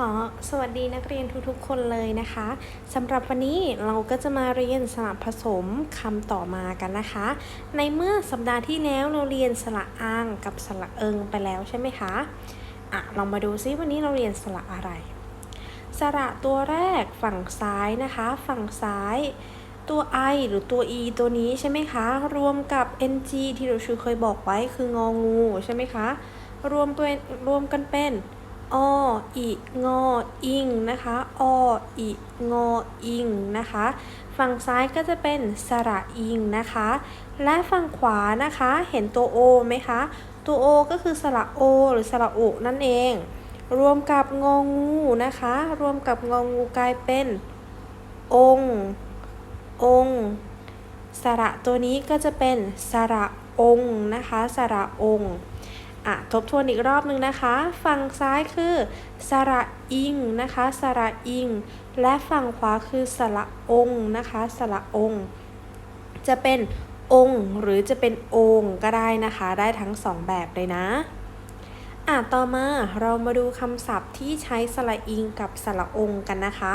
ขอสวัสดีนักเรียนทุกๆ คนเลยนะคะสำหรับวันนี้เราก็จะมาเรียนสระผสมคำต่อมากันนะคะ ในเมื่อสัปดาห์ที่แล้วเราเรียนสระอ้างกับสระเอิงไปแล้วใช่ไหมคะอะเรามาดูซิวันนี้เราเรียนสระอะไร สระตัวแรกฝั่งซ้ายนะคะ ฝั่งซ้ายตัว i หรือตัว e ตัวนี้ใช่ไหมคะ รวมกับ ng ที่เราชูเคยบอกไว้คืององูใช่ไหมคะรวมเป็นรวมกันเป็น ออีงออิงนะคะออีงออิงนะคะ ฝั่งซ้ายก็จะเป็นสระอิงนะคะ และฝั่งขวานะคะเห็นตัว o ไหมคะ ตัว o ก็คือสระโอ หรือสระโอนั่นเอง รวมกับงองูนะคะ รวมกับงองูกลายเป็น ององสระตัวนี้ก็จะเป็นสระองนะคะ สระองค์ อะทบทวนอีกรอบหนึ่งนะคะ ฝั่งซ้ายคือสระอิงนะคะสระอิง และฝั่งขวาคือสระองนะคะสระองจะเป็นองค์หรือจะเป็นองค์ก็ได้นะคะ ได้ทั้งสองแบบเลยนะอะต่อมาเรามาดูคำศัพท์ที่ใช้สระอิงกับสระองค์กันนะคะ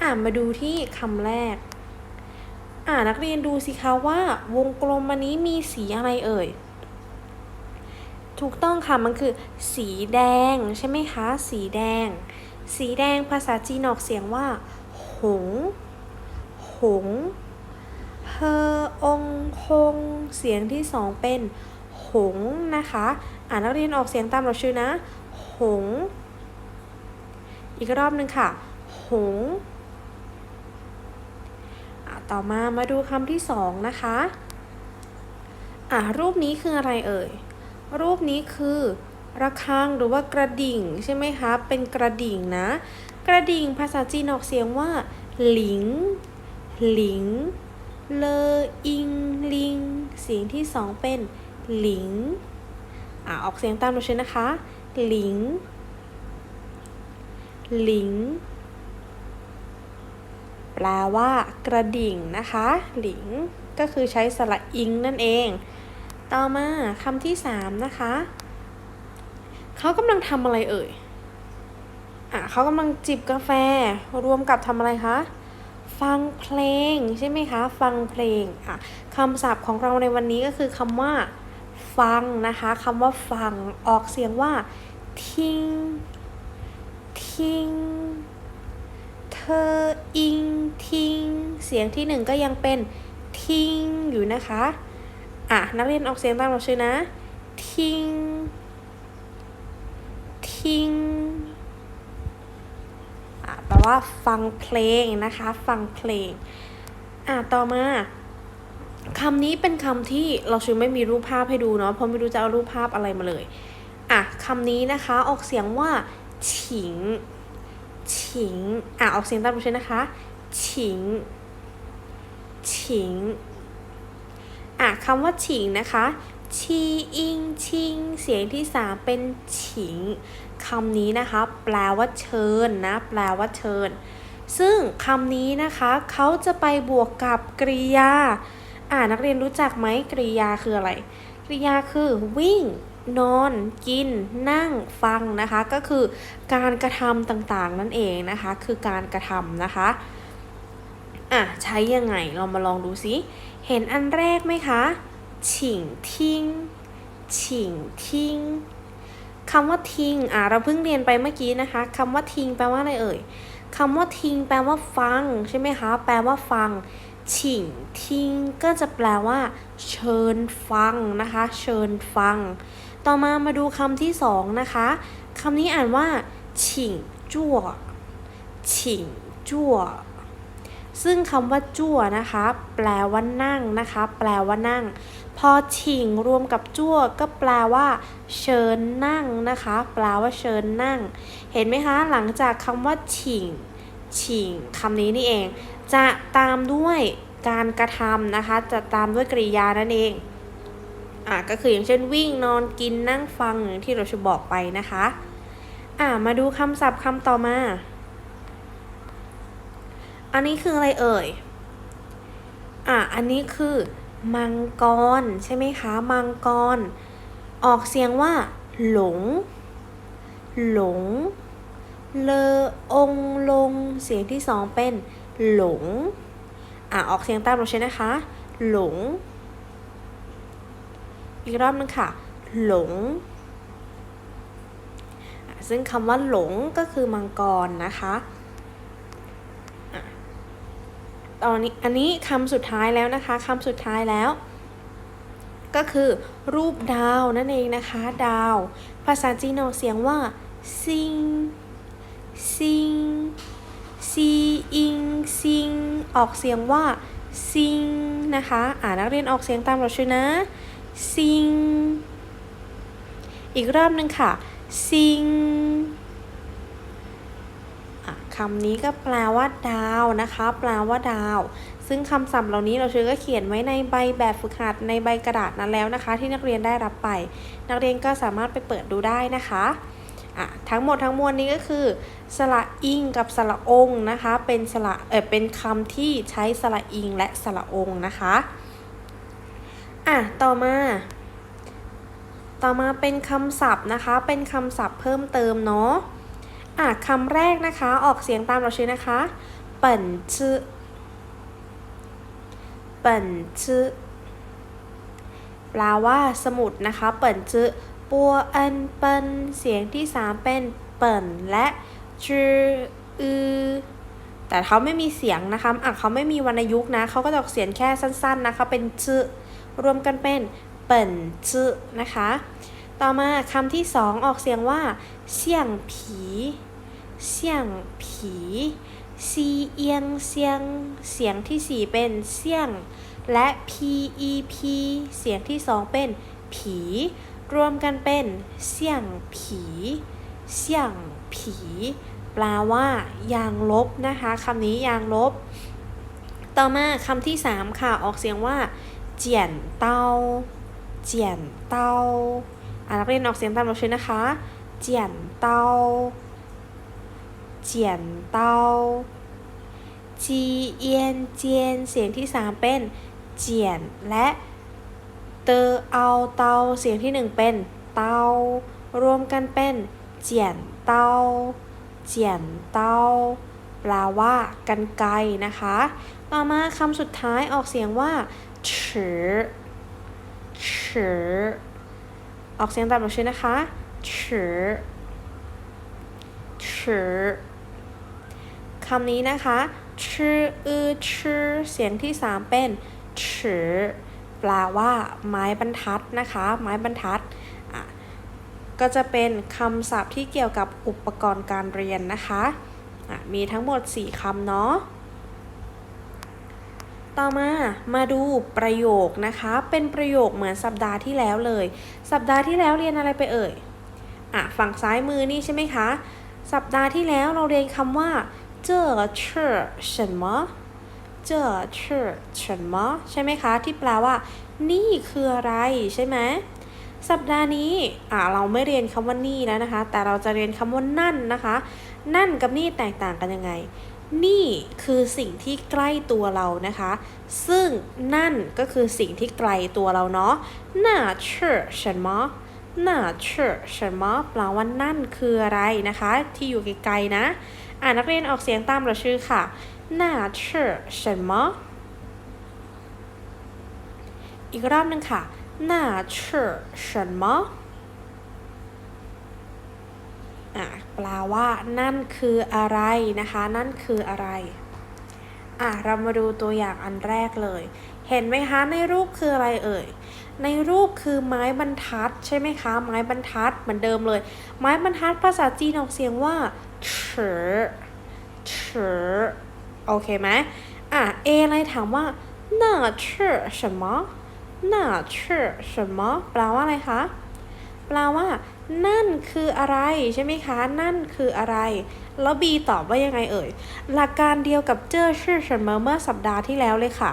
อะมาดูที่คำแรกอ่านักเรียนดูสิคะว่าวงกลมอันนี้มีสีอะไรเอ่ย ถูกต้องค่ะมันคือ สีแดงใช่ไหมคะ สีแดง สีแดงภาษาจีนออกเสียงว่า หง หง เฮอองคง เสียงที่สองเป็น หงนะคะ อ่านักเรียนออกเสียงตามเราชื่อนะ หง อีกรอบหนึ่งค่ะ หงต่อมามาดูคำที่สองนะคะ อะรูปนี้คืออะไรเอ่ย รูปนี้คือระฆังหรือว่ากระดิ่งใช่ไหมคะ เป็นกระดิ่งนะ กระดิ่งภาษาจีนออกเสียงว่า หลิง หลิง เลออิง ลิง เสียงที่สองเป็น หลิง อะออกเสียงตามเราเช่นนะคะ หลิง หลิง แปลว่ากระดิ่งนะคะ หลิง ก็คือใช้สระอิงนั่นเอง ต่อมาคำที่สามนะคะ เขากำลังทำอะไรเอ่ย อะเขากำลังจิบกาแฟ รวมกับทำอะไรคะ ฟังเพลงใช่ไหมคะ ฟังเพลง อะคำศัพท์ของเราในวันนี้ก็คือคำว่า ฟังนะคะคำว่าฟังออกเสียงว่าทิ้งทิ้งเธออิงทิ้งเสียงที่หนึ่งก็ยังเป็นทิ้งอยู่นะคะ อะ นักเรียนออกเสียงตามเราชื่อนะ ทิ้ง ทิ้งอะแปลว่าฟังเพลงนะคะ ฟังเพลง อะ ต่อมาคำนี้เป็นคำที่เราชื่อไม่มีรูปภาพให้ดูเนาะ เพราะไม่รู้จะเอารูปภาพอะไรมาเลย อะคำนี้นะคะออกเสียงว่า ฉิง ฉิง อะออกเสียงตามเราชื่อนะคะ ฉิง ฉิง อะคำว่าฉิงนะคะชีอิงชิง เสียงที่สามเป็นฉิงคำนี้นะคะ แปลว่าเชิญนะ แปลว่าเชิญ ซึ่งคำนี้นะคะเขาจะไปบวกกับกริยา อ่านักเรียนรู้จักไหมกริยาคืออะไร กริยาคือวิ่ง นอน กิน นั่ง ฟังนะคะ ก็คือการกระทำต่างๆ นั่นเองนะคะ คือการกระทำนะคะ อะใช้ยังไง เรามาลองดูซิ เห็นอันแรกไหมคะฉิงทิ้งฉิงทิ้งคำว่าทิ้งอะเราเพิ่งเรียนไปเมื่อกี้นะคะคำว่าทิ้งแปลว่าอะไรเอ่ยคำว่าทิ้งแปลว่าฟังใช่ไหมคะ แปลว่าฟังฉิงทิ้งก็จะแปลว่า เชิญฟังนะคะ เชิญฟัง ต่อมามาดูคำที่สองนะคะคำนี้อ่านว่าฉิงจั่วฉิงจั่ว ซึ่งคำว่าจั่วนะคะ แปลว่านั่งนะคะ แปลว่านั่ง พอฉิงรวมกับจั่วก็แปลว่า เชิญนั่งนะคะ แปลว่าเชิญนั่ง เห็นไหมคะ หลังจากคำว่าฉิงฉิงคำนี้นี่เอง จะตามด้วยการกระทำนะคะ จะตามด้วยกริยานั่นเองอะก็คืออย่างเช่นวิ่งนอนกินนั่งฟังอย่างที่เราจะบอกไปนะคะ อะมาดูคำศัพท์คำต่อมา อันนี้คืออะไรเอ่ย อะ อันนี้คือมังกรใช่ไหมคะ มังกร ออกเสียงว่า หลง หลง เลอองลง เสียงที่สองเป็น หลง อะ ออกเสียงตามเราใช่นะคะ หลง อีกรอบนึงค่ะ หลง ซึ่งคำว่าหลงก็คือมังกรนะคะอะ ตอนนี้อันนี้คำสุดท้ายแล้วนะคะคำสุดท้ายแล้ว ก็คือ รูปดาวนั่นเองนะคะ ดาว ภาษาจีนออกเสียงว่าซิงซิงซีอิงซิงออกเสียงว่าซิงนะคะอ่านักเรียนออกเสียงตามเราชื่อนะซิงอีกรอบหนึ่งค่ะซิง คำนี้ก็แปลว่าดาวนะคะ แปลว่าดาว ซึ่งคำศัพท์เหล่านี้เราเชื่อก็เขียนไว้ในใบแบบฝึกหัดในใบกระดาษนั้นแล้วนะคะ ที่นักเรียนได้รับไป นักเรียนก็สามารถไปเปิดดูได้นะคะอะทั้งหมดทั้งมวลนี้ก็คือสระอิงกับสระองนะคะ เป็นสระเออเป็นคำที่ใช้สระอิงและสระองนะคะอะต่อมาต่อมาเป็นคำศัพท์นะคะ เป็นคำศัพท์เพิ่มเติมเนาะ อะคำแรกนะคะออกเสียงตามเราชื่อนะคะเปิ่นชื่อเปิ่นชื่อแปลว่าสมุดนะคะ เปิ่นชื่อปัวเอินเปินเสียงที่สามเป็นเปิ่นและจืออือแต่เขาไม่มีเสียงนะคะอะเขาไม่มีวรรณยุกต์นะเขาก็จะออกเสียงแค่สั้น ๆนะคะ เป็นจือรวมกันเป็นเปิ่นจือนะคะ ต่อมาคำที่สองออกเสียงว่าเสี่ยงผีเสี่ยงผีซีเอียงเสียง เสียงที่สี่เป็นเสี่ยง และ p e p เสียงที่สองเป็นผี รวมกันเป็นเสี่ยงผีเสี่ยงผี แปลว่า ยางลบนะคะคำนี้ยางลบ ต่อมาคำที่สามค่ะออกเสียงว่า เจียนเต้าเจียนเต้า นักเรียนออกเสียงตามเราชื่อนะคะเจียนเต้าเจียนเต้าจีเอียนเจียนเสียงที่สามเป็นเจียนและเตอเอาเตาเสียงที่หนึ่งเป็นเตารวมกันเป็นเจียนเต้าเจียนเต้าแปลว่ากันไกรนะคะ ต่อมาคำสุดท้ายออกเสียงว่าฉือฉือ ออกเสียงตามเราชื่อนะคะฉือฉือคำนี้นะคะชื่ออือชื่อเสียงที่สามเป็นฉือแปลว่าไม้บรรทัดนะคะ ไม้บรรทัดอะก็จะเป็นคำศัพท์ที่เกี่ยวกับอุปกรณ์การเรียนนะคะอะมีทั้งหมด 4คำเนาะ ต่อมา มาดูประโยคนะคะ เป็นประโยคเหมือนสัปดาห์ที่แล้วเลย สัปดาห์ที่แล้วเรียนอะไรไปเอ่ย อ่ะ ฝั่งซ้ายมือนี่ใช่ไหมคะ สัปดาห์ที่แล้วเราเรียนคำว่า这是什么这是什么ใช่ไหมคะ ที่แปลว่า นี่คืออะไรใช่ไหม สัปดาห์นี้ อ่ะ เราไม่เรียนคำว่านี่แล้วนะคะ แต่เราจะเรียนคำว่านั่นนะคะ นั่นกับนี่แตกต่างกันยังไง นี่คือสิ่งที่ใกล้ตัวเรานะคะ ซึ่งนั่นก็คือสิ่งที่ไกลตัวเราเนาะน่าเชื่อฉันมอน่าเชื่อฉันมอแปลว่านั่นคืออะไรนะคะ ที่อยู่ไกลๆนะ อ่านักเรียนออกเสียงตามเราชื่อค่ะน่าเชื่อฉันมออีกรอบหนึ่งค่ะน่าเชื่อฉันมอ ะแปลว่า นั่นคืออะไรนะคะ นั่นคืออะไร อ่ะ เรามาดูตัวอย่างอันแรกเลย เห็นไหมคะ ในรูปคืออะไรเอ่ย ในรูปคือไม้บรรทัดใช่ไหมคะ ไม้บรรทัดเหมือนเดิมเลย ไม้บรรทัดภาษาจีนออกเสียงว่าเฉอเฉอโอเคไหมอ่ะ เออะไรถามว่า那是什么那是什么แปลว่าอะไรคะ แปลว่า นั่นคืออะไรใช่ไหมคะ นั่นคืออะไร แล้วบีตอบว่ายังไงเอ่ย หลักการเดียวกับเจอชื่อเฉินเมื่อสัปดาห์ที่แล้วเลยค่ะ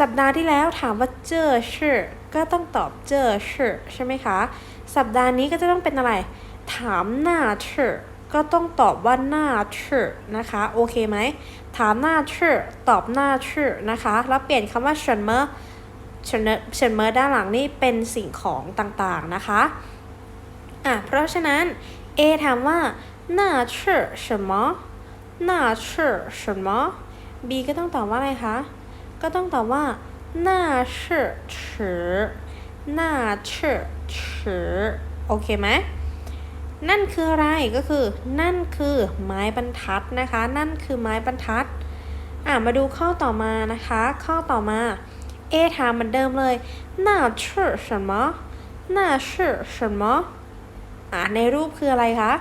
สัปดาห์ที่แล้วถามว่าเจอชื่อก็ต้องตอบเจอชื่อใช่ไหมคะ สัปดาห์นี้ก็จะต้องเป็นอะไร ถามหน้าชื่อก็ต้องตอบว่าหน้าชื่อนะคะ โอเคไหม ถามหน้าชื่อตอบหน้าชื่อนะคะ แล้วเปลี่ยนคำว่าเฉินเมื่อ เฉินเฉินเมอด้านหลังนี่เป็นสิ่งของต่างๆนะคะ อ่ะ เพราะฉะนั้น A ถามว่า 那是什么那是什么 B ก็ต้องตอบว่าอะไรคะ ก็ต้องตอบว่า那是尺那是尺โอเคไหม นั่นคืออะไรก็คือนั่นคือไม้บรรทัดนะคะ นั่นคือไม้บรรทัด อ่ะมาดูข้อต่อมานะคะ ข้อต่อมา เอถามเหมือนเดิมเลย那是什么那是什么อ่ะในรูปคืออะไรคะ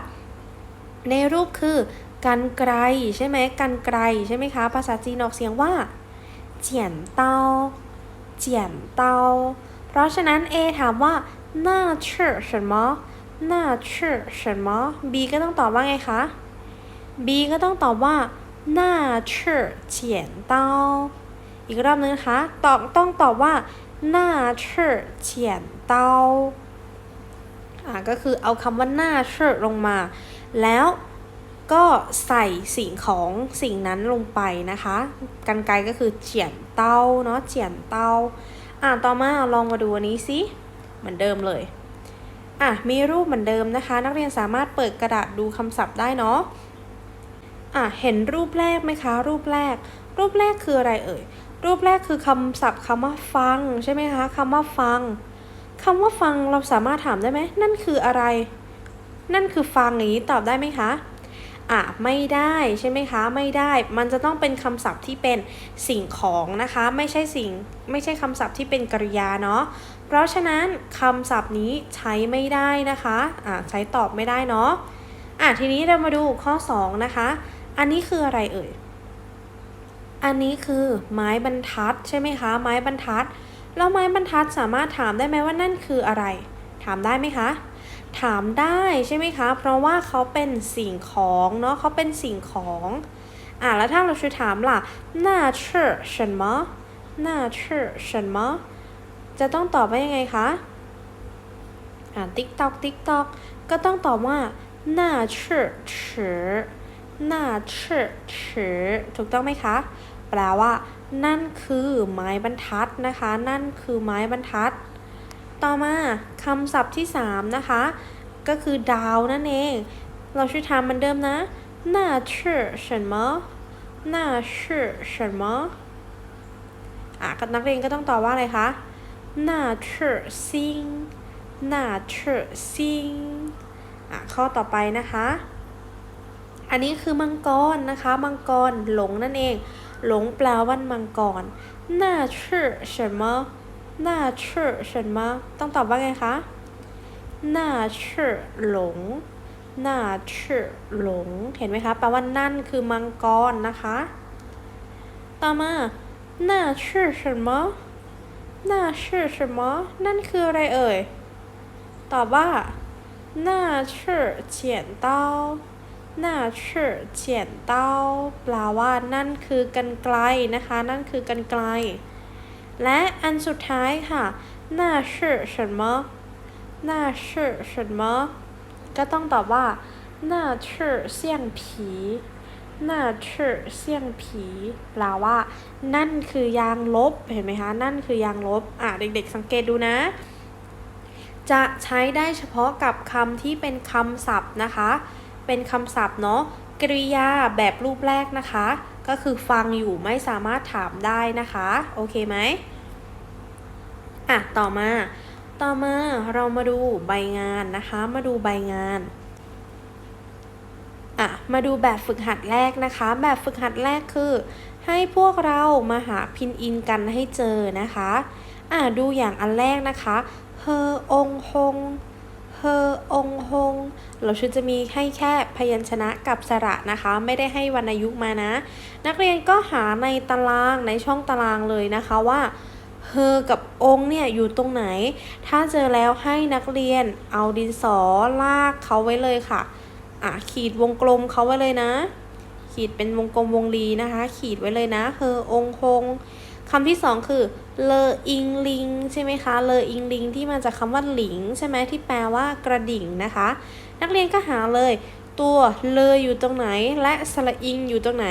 ในรูปคือกันไกลใช่ไหมกันไกลใช่ไหมคะ ภาษาจีนออกเสียงว่าเจียนเตาเจียนเตาเพราะฉะนั้น A ถามว่า那是什么那是什么 B ก็ต้องตอบว่าไงคะ B ก็ต้องตอบว่า那是剪刀อี อีกรอบนึงนะคะ ตอบต้องตอบว่าหน้าเชิดเฉียนเตาอ่าก็คือเอาคำว่าหน้าเชิดลงมา แล้วก็ใส่สิ่งของสิ่งนั้นลงไปนะคะกันไกลก็คือเฉียนเตาเนาะเฉียนเตาอ่าต่อมาลองมาดูอันนี้สิเหมือนเดิมเลยอะมีรูปเหมือนเดิมนะคะ นักเรียนสามารถเปิดกระดาษดูคำศัพท์ได้เนาะอะเห็นรูปแรกไหมคะ รูปแรก รูปแรกคืออะไรเอ่ย รูปแรกคือคำศัพท์คำว่าฟังใช่ไหมคะคำว่าฟังคำว่าฟังเราสามารถถามได้ไหมนั่นคืออะไร นั่นคือฟังอย่างนี้ตอบได้ไหมคะอะไม่ได้ใช่ไหมคะ ไม่ได้มันจะต้องเป็นคำศัพท์ที่เป็นสิ่งของนะคะ ไม่ใช่สิ่งไม่ใช่คำศัพท์ที่เป็นกริยาเนาะเพราะฉะนั้นคำศัพท์นี้ใช้ไม่ได้นะคะอะใช้ตอบไม่ได้เนาะอะทีนี้เรามาดูข้อ 2 นะคะ อันนี้คืออะไรเอ่ย อันนี้คือไม้บรรทัดใช่ไหมคะ ไม้บรรทัด แล้วไม้บรรทัดสามารถถามได้ไหมว่านั่นคืออะไร ถามได้ไหมคะ ถามได้ใช่ไหมคะ เพราะว่าเขาเป็นสิ่งของเนาะเขาเป็นสิ่งของอะแล้วถ้าเราจะถามล่ะน่าเชื่อฉันมะน่าเชื่อฉันมจะต้องตอบว่ายังไงคะอ่านติ๊กตอกติ๊กตอกก็ต้องตอบว่าน่าเชื่อถือน่าเชื่อถือถูกต้องไหมคะ แปลว่า นั่นคือไม้บรรทัดนะคะ นั่นคือไม้บรรทัด ต่อมาคำศัพท์ที่ 3 นะคะ ก็คือดาวนั่นเอง เราช่วยทำเหมือนเดิมนะ那是什么那是什么อ่ะกับนักเรียนก็ต้องตอบว่าอะไรคะ那是星那是星อ่ะข้อต่อไปนะคะ อันนี้คือมังกรนะคะ มังกรหลงนั่นเอง หลงแปลาวันมังกรหน้าชื่อฉัมหน้าชื่อฉัมต้องตอบว่าไงคะหน้าชื่อหลงหน้าชื่อหลง เห็นไหมคะแปลว่านั่นคือมังกรนะคะ ต่อมาหน้าชื่อฉัมหน้าชื่อฉัมนั่นคืออะไรเอ่ย ตอบว่าหน้าชื่อเฉียนเต้า หน้าเชื่อเฉียนเต้าแปลว่านั่นคือกันไกลนะคะ นั่นคือกันไกล และอันสุดท้ายค่ะหน้าเชื่อฉันมะหน้าเชื่อฉันมะก็ต้องตอบว่าหน้าเชื่อเสี่ยงผีหน้าเชื่อเสี่ยงผีแปลว่า นั่นคือยางลบเห็นไหมคะ นั่นคือยางลบ อะเด็ก ๆ สังเกตดูนะ จะใช้ได้เฉพาะกับคำที่เป็นคำศัพท์นะคะ เป็นคำศัพท์เนาะกริยาแบบรูปแรกนะคะ ก็คือฟังอยู่ไม่สามารถถามได้นะคะ โอเคไหมอะต่อมา ต่อมาเรามาดูใบงานนะคะ มาดูใบงานอะมาดูแบบฝึกหัดแรกนะคะ แบบฝึกหัดแรกคือ ให้พวกเรามาหาพินอินกันให้เจอนะคะอะดูอย่างอันแรกนะคะเฮอองฮง เฮอ องฮง เราชุดจะมีให้แค่พยัญชนะกับสระนะคะ ไม่ได้ให้วรรณยุกต์มานะ นักเรียนก็หาในตารางในช่องตารางเลยนะคะว่าเฮอกับองเนี่ยอยู่ตรงไหน ถ้าเจอแล้วให้นักเรียนเอาดินสอลากเขาไว้เลยค่ะ อะขีดวงกลมเขาไว้เลยนะ ขีดเป็นวงกลมวงรีนะคะ ขีดไว้เลยนะเฮอองฮงคำที่สองคือ เลออิงลิงใช่ไหมคะ เลออิงลิงที่มาจากคำว่าหลิงใช่ไหมที่แปลว่ากระดิ่งนะคะ นักเรียนก็หาเลย ตัวเลออยู่ตรงไหน และสระอิงอยู่ตรงไหน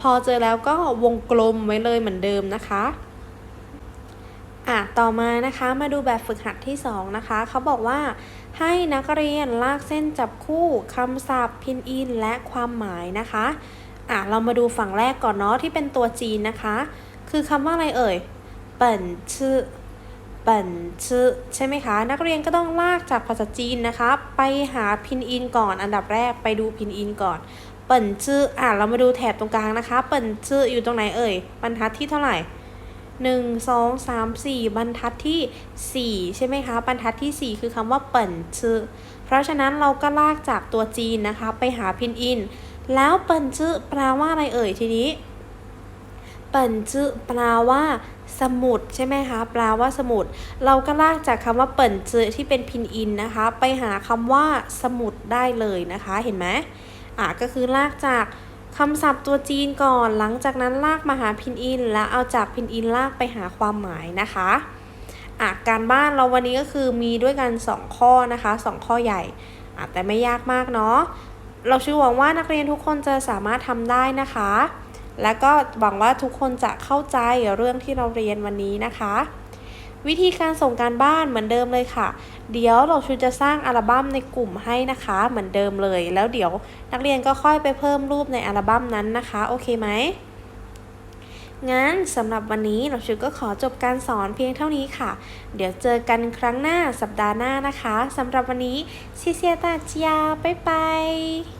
พอเจอแล้วก็วงกลมไว้เลยเหมือนเดิมนะคะอะต่อมานะคะมาดูแบบฝึกหัดที่ 2 นะคะ เขาบอกว่าให้นักเรียนลากเส้นจับคู่คำศัพท์ พินอิน และความหมายนะคะอะเรามาดูฝั่งแรกก่อนเนาะที่เป็นตัวจีนนะคะ คือคำว่าอะไรเอ่ย เปิ่นชื่อเปิ่นชื่อใช่ไหมคะ นักเรียนก็ต้องลากจากภาษาจีนนะคะ ไปหาพินอินก่อน อันดับแรกไปดูพินอินก่อน เปิ่นชื่ออะเรามาดูแถบตรงกลางนะคะ เปิ่นชื่ออยู่ตรงไหนเอ่ย บรรทัดที่เท่าไหร่หนึ่งสองสามสี่บรรทัดที่สี่ใช่ไหมคะ บรรทัดที่สี่คือคำว่าเปิ่นชื่อ เพราะฉะนั้นเราก็ลากจากตัวจีนนะคะ ไปหาพินอิน แล้วเปิ่นชื่อแปลว่าอะไรเอ่ยทีนี้ เปิ่นจื้อแปลว่าสมุดใช่ไหมคะแปลว่าสมุด เราก็ลากจากคำว่าเปิ่นจื้อที่เป็นพินอินนะคะ ไปหาคำว่าสมุดได้เลยนะคะเห็นไหมอะก็คือลากจากคำศัพท์ตัวจีนก่อนหลังจากนั้นลากมาหาพินอิน แล้วเอาจากพินอินลากไปหาความหมายนะคะอะการบ้านเราวันนี้ก็คือมีด้วยกัน 2 ข้อนะคะ 2 ข้อใหญ่อะแต่ไม่ยากมากเนาะเราชื่อหวังว่านักเรียนทุกคนจะสามารถทำได้นะคะ และก็หวังว่าทุกคนจะเข้าใจเรื่องที่เราเรียนวันนี้นะคะ วิธีการส่งการบ้านเหมือนเดิมเลยค่ะ เดี๋ยวเราชูจะสร้างอัลบั้มในกลุ่มให้นะคะ เหมือนเดิมเลย แล้วเดี๋ยวนักเรียนก็ค่อยไปเพิ่มรูปในอัลบั้มนั้นนะคะ โอเคไหมงั้นสำหรับวันนี้เราชูก็ขอจบการสอนเพียงเท่านี้ค่ะ เดี๋ยวเจอกันครั้งหน้าสัปดาห์หน้านะคะสำหรับวันนี้เซียเซียตาเจียบ๊ายบาย